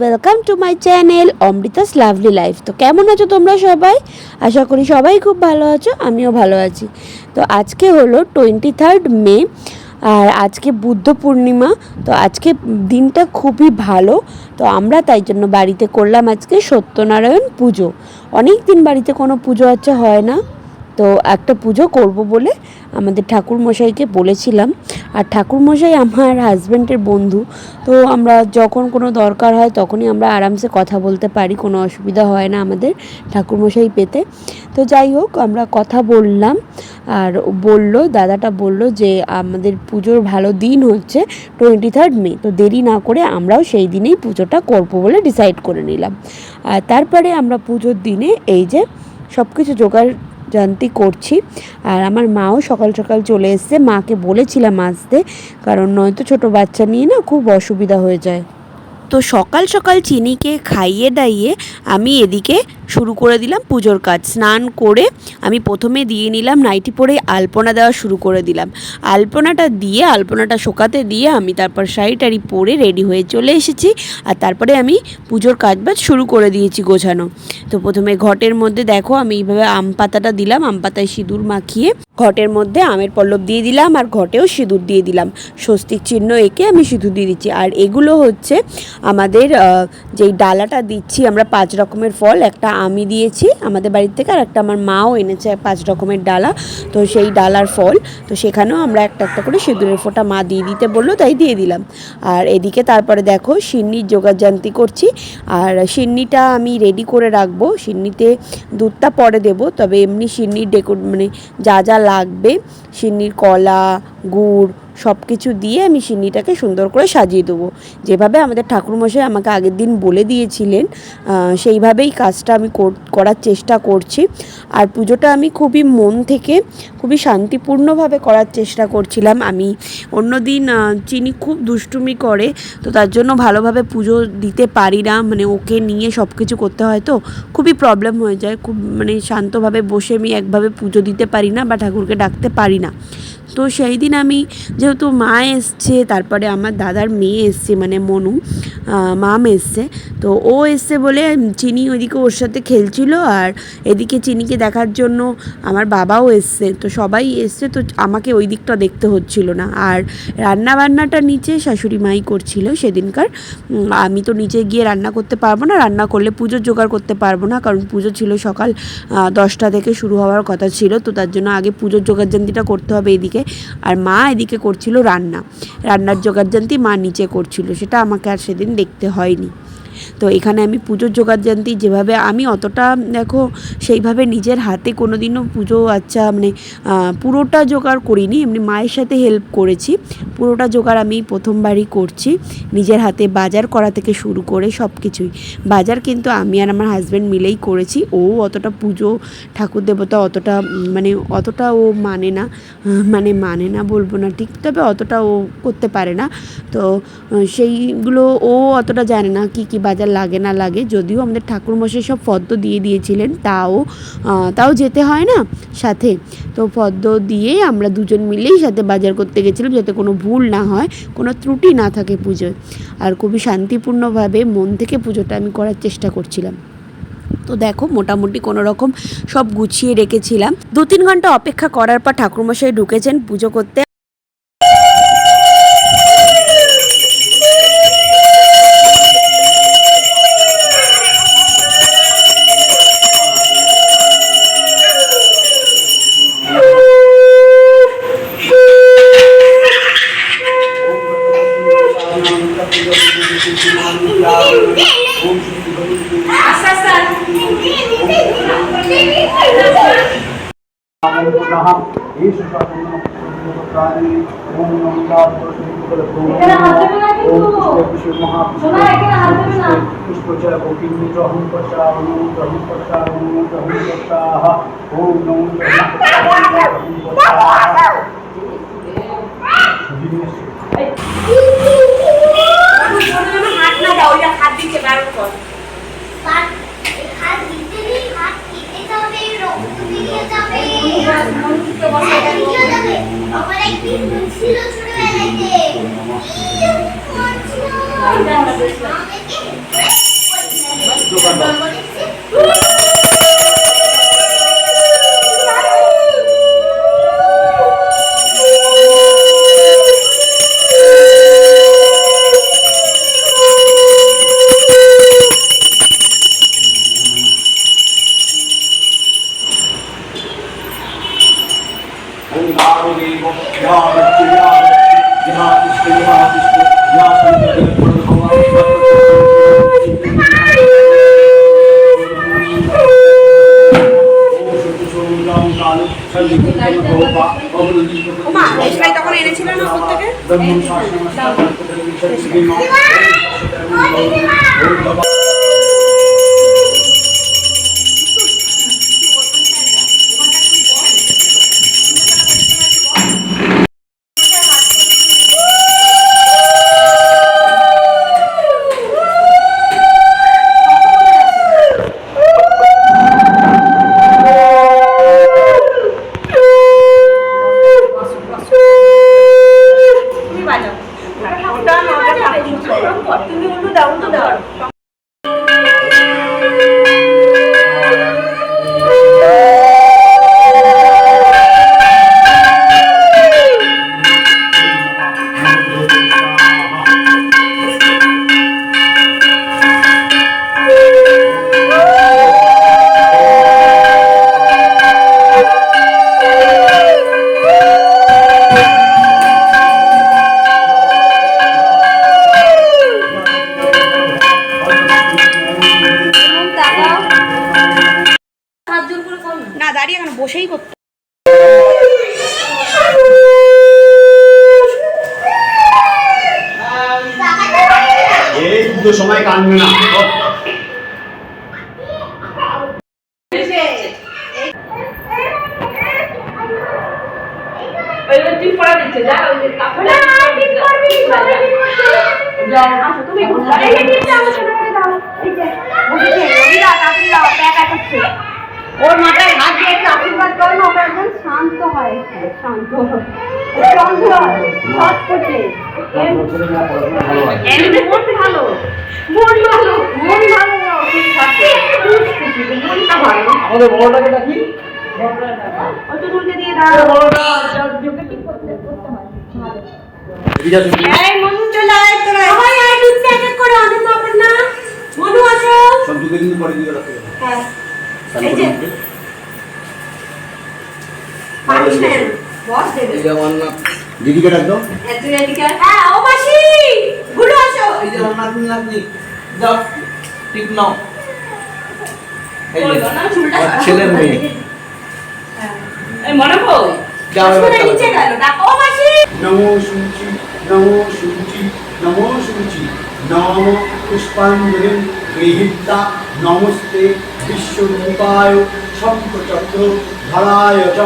Welcome to my channel Amrita's lovely life তো কেমন আছো তোমরা সবাই? আশা করি সবাই খুব ভালো আছো, আমিও ভালো আছি। তো আজকে হলো টোয়েন্টি থার্ড মে আর আজকে বুদ্ধ পূর্ণিমা। তো আজকে দিনটা খুবই ভালো, তো আমরা তাই জন্য বাড়িতে করলাম আজকে সত্যনারায়ণ পুজো। অনেক দিন বাড়িতে কোনো পুজো আচ্ছা হয় না। তো একটা পুজো করব বলে আমাদের ঠাকুর মশাইকে বলেছিলাম। আর ঠাকুর মশাই আমার হাজব্যান্ডের বন্ধু। তো আমরা যখন কোনো দরকার হয় তখনই আমরা আরামসে কথা বলতে পারি, কোনো অসুবিধা হয় না আমাদের ঠাকুর মশাই পেতে। তো যাই হোক, আমরা কথা বললাম। আর বলল, দাদাটা বলল যে আমাদের পুজোর ভালো দিন হচ্ছে টোয়েন্টি থার্ড মে তো দেরি না করে আমরাও সেই দিনেই পুজোটা করব বলে ডিসাইড করে নিলাম। আর তারপরে আমরা পুজোর দিনে এই যে সব কিছু জোগাড় জানতি করছি। আর আমার মাও সকাল সকাল চলে এসছে। মাকে বলেছিলাম আসতে, কারণ নয়তো ছোট বাচ্চা নিয়ে না খুব অসুবিধা হয়ে যায়। তো সকাল সকাল চিনিকে খাইয়ে দাইয়ে আমি এদিকে শুরু করে দিলাম পুজোর কাজ। স্নান করে আমি প্রথমে দিয়ে নিলাম নাইটি পরে আলপনা দেওয়া শুরু করে দিলাম। আলপনাটা দিয়ে, আলপনাটা শোকাতে দিয়ে আমি তারপর শাড়ি টাড়ি পরে রেডি হয়ে চলে এসেছি আর তারপরে আমি পুজোর কাজ বাজ শুরু করে দিয়েছি গোছানো। তো প্রথমে ঘটের মধ্যে দেখো আমি এইভাবে আম পাতাটা দিলাম, আম পাতায় সিঁদুর মাখিয়ে ঘটের মধ্যে আমের পল্লব দিয়ে দিলাম আর ঘটেও সিঁদুর দিয়ে দিলাম। স্বস্তিক চিহ্ন এঁকে আমি সিঁদুর দিয়ে দিচ্ছি। আর এগুলো হচ্ছে আমাদের যেই ডালাটা দিচ্ছি, আমরা পাঁচ রকমের ফল, একটা আমি দিয়েছি আমাদের বাড়ির থেকে, আর একটা আমার মাও এনেছে পাঁচ রকমের ডালা। তো সেই ডালার ফল, তো সেখানেও আমরা একটা একটা করে সিঁদুরের ফোঁটা মা দিয়ে দিতে বলল, তাই দিয়ে দিলাম। আর এদিকে তারপরে দেখো, সিন্নির যোগাযান্তি করছি। আর সিন্নিটা আমি রেডি করে রাখব। সিন্নিতে দুধটা পরে দেবো, তবে এমনি সিন্নির ডেকো মানে যা যা লাগবে, সিন্নির কলা, গুড় সব কিছু দিয়ে আমি সিন্নিটাকে সুন্দর করে সাজিয়ে দেবো। যেভাবে আমাদের ঠাকুরমশাই আমাকে আগের দিন বলে দিয়েছিলেন সেইভাবেই কাজটা আমি কর- করার চেষ্টা করছি। আর পুজোটা আমি খুবই মন থেকে, খুবই শান্তিপূর্ণভাবে করার চেষ্টা করছিলাম। আমি অন্যদিন চিনি খুব দুষ্টুমি করে, তো তার জন্য ভালোভাবে পুজো দিতে পারি না। মানে ওকে নিয়ে সব কিছু করতে হয় তো, খুবই প্রবলেম হয়ে যায়। খুব মানে শান্তভাবে বসে আমি একভাবে পুজো দিতে পারি না বা ঠাকুরকে ডাকতে পারি না। তো সেই দিন আমি যেহেতু মা এসছে, তারপরে আমার দাদার মেয়ে এসছে মানে মনু মাম এসছে, তো ও এসছে বলে চিনি ওইদিকে ওর সাথে খেলছিল আর এদিকে চিনিকে দেখার জন্য আমার বাবাও এসছে, তো সবাই এসছে, তো আমাকে ওই দিকটা দেখতে হচ্ছিল না। আর রান্না বান্নাটা নিচে শাশুড়ি মাই করছিল, সেদিনকার আমি তো নিচে গিয়ে রান্না করতে পারব না, রান্না করলে পুজোর জোগাড় করতে পারব না, কারণ পুজো ছিল সকাল দশটা থেকে শুরু হওয়ার কথা ছিল, তো তার জন্য আগে পুজোর জোগাড় জোগাড়জান্তিটা করতে হবে এদিকে। আর মা এদিকে করছিল রান্না। রান্নার জোগাড় জানতি মা নিচে করছিল সেটা আমাকে আর সেদিন দেখতে হয়নি। তো এখানে আমি পুজোর জোগাড়জান্তি যেভাবে আমি অতটা, দেখো, সেইভাবে নিজের হাতে কোনো দিনও পুজো আচ্ছা মানে পুরোটা জোগাড় করিনি। এমনি মায়ের সাথে হেল্প করেছি। পুরোটা জোগাড় আমি প্রথমবারই করছি। নিজের হাতে বাজার করা থেকে শুরু করে সব কিছুই বাজার কিন্তু আমি আর আমার হাজব্যান্ড মিলেই করেছি। ও অতটা পুজো, ঠাকুর দেবতা অতটা মানে অতটা ও মানে না মানে মানে না বলব না ঠিক, তবে অতটা ও করতে পারে না। তো, সেইগুলো ও অতটা জানে না কি কি বাজার লাগে না লাগে, যদিও আমাদের ঠাকুরমশাই সব ফদ্দ দিয়ে দিয়েছিলেন, তাও তাও যেতে হয় না সাথে। তো ফদ্দ দিয়েই আমরা দুজন মিলেই সাথে বাজার করতে গেছিলাম, যাতে কোনো ভুল না হয়, কোনো ত্রুটি না থাকে পুজোয়। আর খুবই শান্তিপূর্ণভাবে মন থেকে পুজোটা আমি করার চেষ্টা করছিলাম। তো দেখো, মোটামুটি কোনো রকম সব গুছিয়ে রেখেছিলাম। দু তিন ঘণ্টা অপেক্ষা করার পর ঠাকুরমশাই ঢুকেছেন পুজো করতে। నమః ఈశ ప్రాణి ఓం నమస్కార ఓం పుష్పేషు మహాపుష్పే पुष्पचय गोपिनी रहु पशाहु रहु पशाहु रहु पशाह ओम नमो रहु पशाहु रहु पशाह হ্যাঁ, তখন এনেছিল না প্রত্যেকে তুমি উল্টো দাও উল্টো দাও দাও। প্যাক এক হচ্ছে ওর মাথায় হাত দিয়ে একটু আশীর্বাদ করো না ওটা একদম শান্ত হয় শান্ত হয়। ভালো মন ভালো মন ভালো আমাদের বড়টাকে ডাকি ওই হ্যাঁ দিদিকে ডাক দাও। হ্যাঁ। হ্যাঁ ও মাসি গুলো আসো। এই যে আমার নাতনি নাতনি যাও ঠিক নাও। এই। ছেলের মেয়ে। এই মনে কই যাও এবার শুনে চালাও। নিচে গেল। ডাকো মাসি। নমো শুচি নমো শুচি নমো শুচি নম পুষ্পাঞ্জলি গৃহীতা নমস্তে বিশ্বরূপায় শঙ্খচক্র ধরায় চ।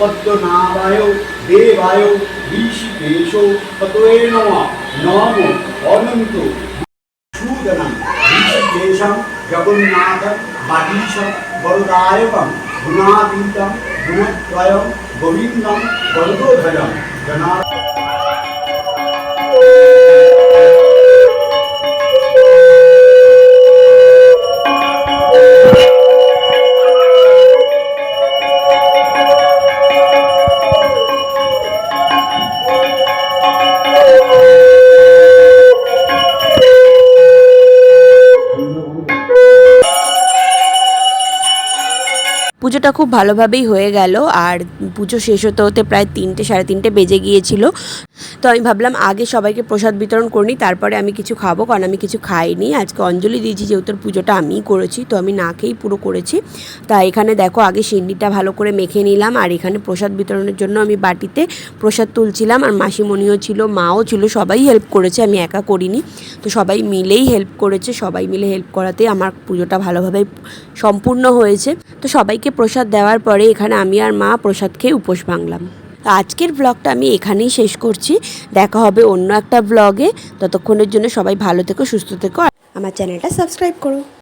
पद्मनाभायो, देवायो, ऋषिकेशो पतोए नमः। नमो अनंतो शूदनं ऋषिकेशं, जगन्नाथ, बागीशं, वरदायकं, गुणातीतं गुणत्रयं गोविन्दं वरदोधरं जनार्दन। পুজোটা খুব ভালোভাবেই হয়ে গেল আর পুজো শেষ হতে হতে প্রায় তিনটে, সাড়ে তিনটে বেজে গিয়েছিল। তো আমি ভাবলাম আগে সবাইকে প্রসাদ বিতরণ করিনি তারপরে আমি কিছু খাব, কারণ আমি কিছু খাইনি। আজকে অঞ্জলি দিয়েছি, যেহেতু পুজোটা আমিই করেছি, তো আমি না খেয়েই পুরো করেছি। তা এখানে দেখো, আগে সিন্ডিটা ভালো করে মেখে নিলাম, আর এখানে প্রসাদ বিতরণের জন্য আমি বাটিতে প্রসাদ তুলছিলাম, আর মাসিমণিও ছিল, মাও ছিল, সবাই হেল্প করেছে, আমি একা করিনি। তো সবাই মিলেই হেল্প করেছে, সবাই মিলে হেল্প করাতে আমার পুজোটা ভালোভাবে সম্পূর্ণ হয়েছে। তো সবাইকে প্রসাদ দেওয়ার পরে এখানে আমি আর মা প্রসাদ খেয়ে উপোস ভাঙলাম। আজকের ব্লগটা আমি এখানেই শেষ করছি। দেখা হবে অন্য একটা ব্লগে ততক্ষণের জন্য সবাই ভালো থেকো, সুস্থ থেকো। আর আমার চ্যানেলটা সাবস্ক্রাইব করো।